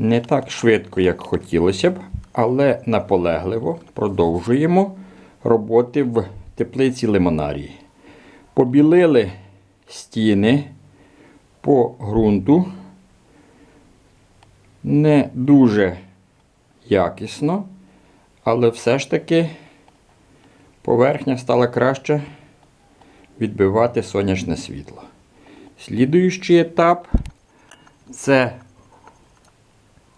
Не так швидко, як хотілося б, але наполегливо продовжуємо роботи в теплиці лимонарії. Побілили стіни по ґрунту. Не дуже якісно, але все ж таки поверхня стала краще відбивати сонячне світло. Слідуючий етап це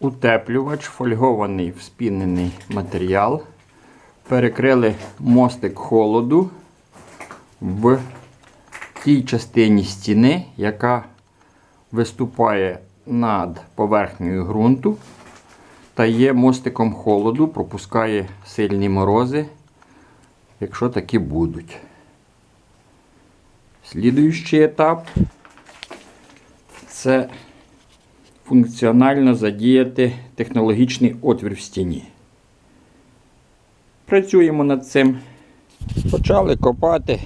утеплювач, фольгований вспінений матеріал. Перекрили мостик холоду в тій частині стіни, яка виступає над поверхнею ґрунту та є мостиком холоду, пропускає сильні морози, якщо такі будуть. Слідуючий етап це функціонально задіяти технологічний отвір в стіні. Працюємо над цим. Почали копати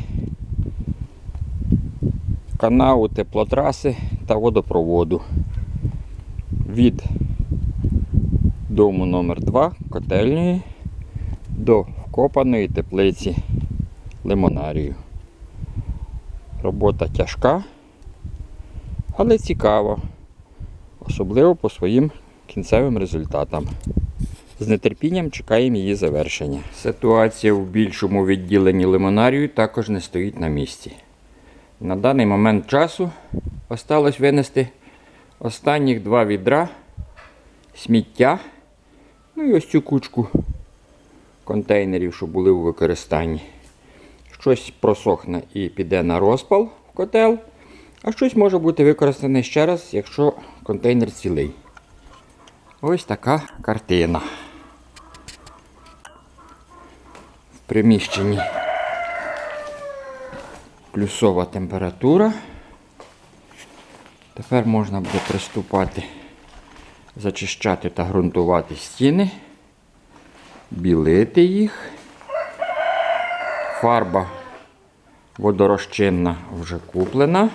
канаву теплотраси та водопроводу від дому номер 2 котельної до вкопаної теплиці лимонарію. Робота тяжка, але цікава, особливо по своїм кінцевим результатам. З нетерпінням чекаємо її завершення. Ситуація в більшому відділенні лимонарію також не стоїть на місці. На даний момент часу осталось винести останніх два відра сміття. Ну і ось цю кучку контейнерів, що були у використанні. Щось просохне і піде на розпал в котел, а щось може бути використане ще раз, якщо контейнер цілий. Ось така картина. В приміщенні плюсова температура. Тепер можна буде приступати, зачищати та ґрунтувати стіни, білити їх. Фарба водорозчинна вже куплена.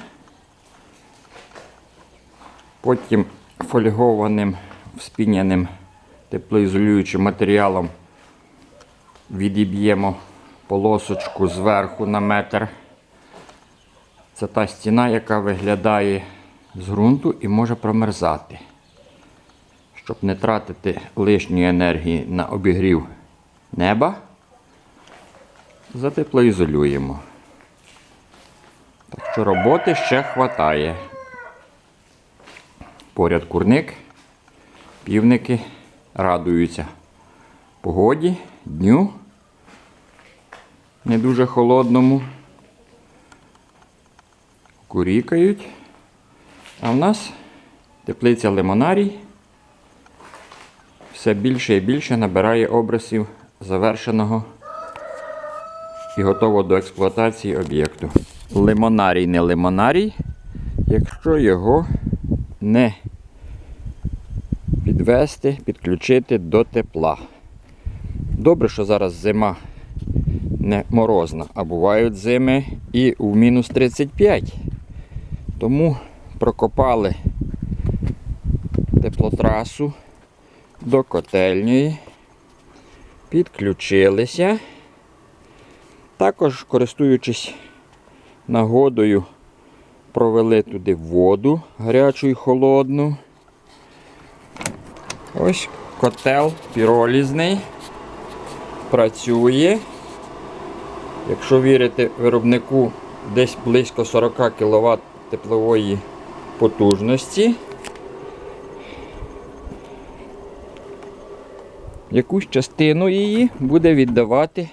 Потім фольгованим вспіняним теплоізолюючим матеріалом відіб'ємо полосочку зверху на метр. Це та стіна, яка виглядає з ґрунту і може промерзати. Щоб не тратити лишньої енергії на обігрів неба, затеплоізолюємо. Так що роботи ще хватає. Поряд курник, півники радуються погоді, дню, не дуже холодному. Курікають. А в нас теплиця лимонарій все більше і більше набирає образів завершеного і готового до експлуатації об'єкту. Лимонарій не лимонарій, якщо його не підвести, підключити до тепла. Добре, що зараз зима не морозна, а бувають зими і в мінус 35. Тому прокопали теплотрасу до котельної, підключилися. Також, користуючись нагодою, провели туди воду гарячу і холодну. Ось котел піролізний. Працює. Якщо вірити виробнику, десь близько 40 кВт теплової потужності. Якусь частину її буде віддавати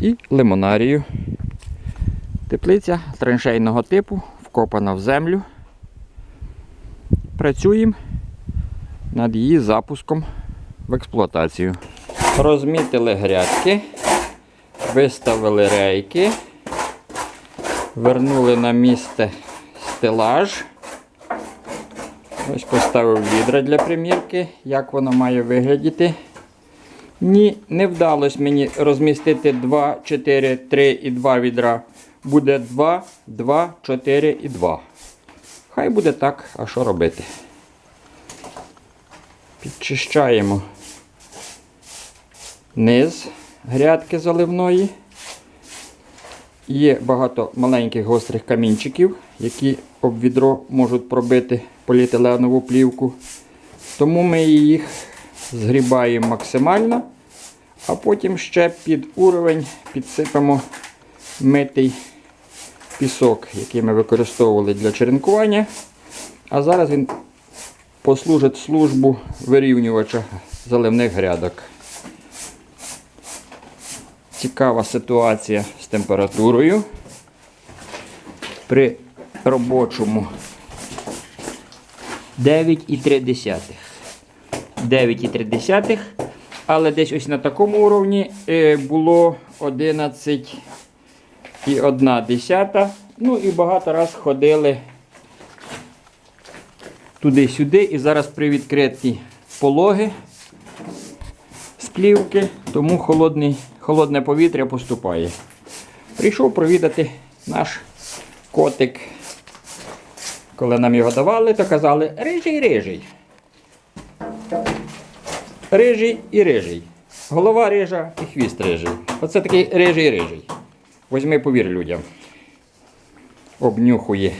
і лимонарію. Теплиця траншейного типу, вкопана в землю. Працюємо над її запуском в експлуатацію. Розмітили грядки, виставили рейки, вернули на місце стелаж. Ось поставив відра для примірки, як воно має виглядіти. Ні, не вдалося мені розмістити 2, 4, 3 і 2 відра. Буде 2, 2, 4 і 2. Хай буде так, а що робити? Підчищаємо низ грядки заливної. Є багато маленьких гострих камінчиків, які об відро можуть пробити поліетиленову плівку. Тому ми їх згрібаємо максимально, а потім ще під уровень підсипемо митий пісок, який ми використовували для черенкування. А зараз він послужить службу вирівнювача заливних грядок. Цікава ситуація з температурою. При робочому 9,3. 9,3. Але десь ось на такому уровні е, було 11,1. Ну і багато раз ходили туди-сюди. І зараз при відкритті пологи з плівки, тому холодний, холодне повітря поступає. Прийшов провідати наш котик. Коли нам його давали, то казали рижий рижий. Рижий і рижий. Голова рижа і хвіст рижий. Оце такий рижий рижий. Возьми, повір людям. Обнюхує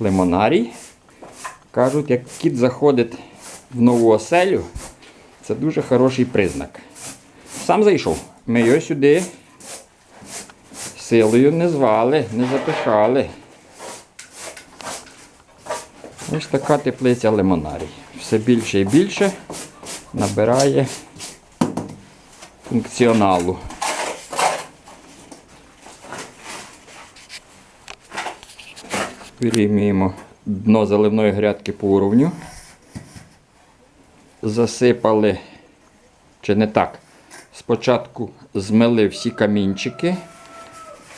лимонарій. Кажуть, як кіт заходить в нову оселю, це дуже хороший признак. Сам зайшов. Ми його сюди силою не звали, не запихали. Ось така теплиця лимонарій. Все більше і більше набирає функціоналу. Вирівнюємо дно заливної грядки по уровню. Засипали, чи не так, спочатку змили всі камінчики,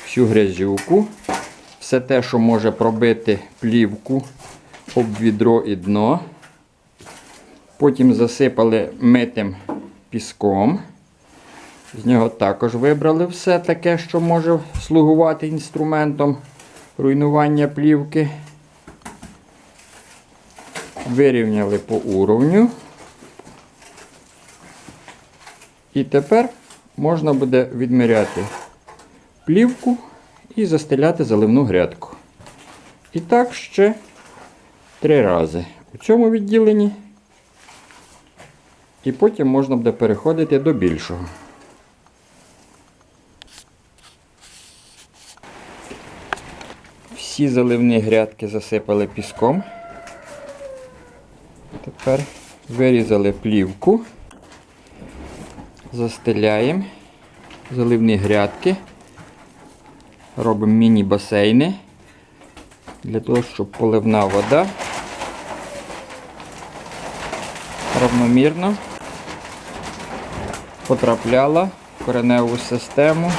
всю грязюку, все те, що може пробити плівку об відро і дно. Потім засипали митим піском. З нього також вибрали все таке, що може слугувати інструментом руйнування плівки. Вирівняли по уровню. І тепер можна буде відміряти плівку і застеляти заливну грядку. І так ще три рази у цьому відділенні. І потім можна буде переходити до більшого. Всі заливні грядки засипали піском. Тепер вирізали плівку, застеляємо заливні грядки, робимо міні-басейни для того, щоб поливна вода равномірно потрапляла в кореневу систему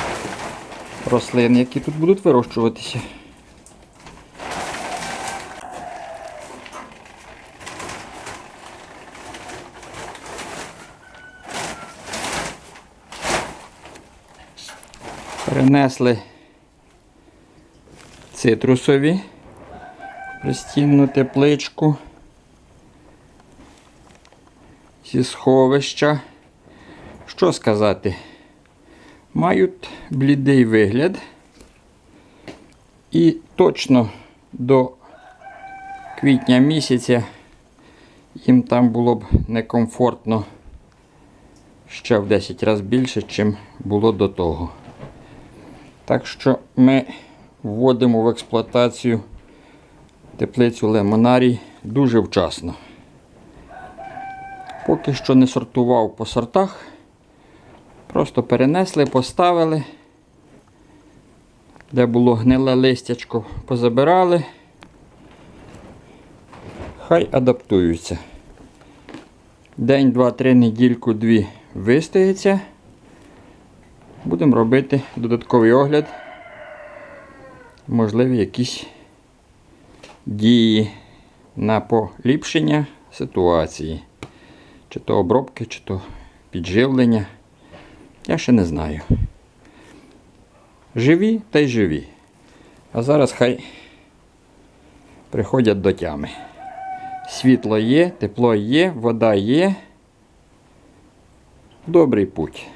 рослин, які тут будуть вирощуватися. Перенесли цитрусові пристінну тепличку зі сховища. Що сказати? Мають блідий вигляд. І точно до квітня місяця їм там було б некомфортно ще в 10 разів більше, чим було до того. Так що ми вводимо в експлуатацію теплицю лемонарій дуже вчасно. Поки що не сортував по сортах. Просто перенесли, поставили. Де було гниле листячко, позабирали. Хай адаптуються. День, два, три, недільку, дві вистоїться. Будемо робити додатковий огляд. Можливі якісь дії на поліпшення ситуації. Чи то обробки, чи то підживлення. Я ще не знаю. Живі та й живі. А зараз хай приходять до тями. Світло є, тепло є, вода є. Добрий путь.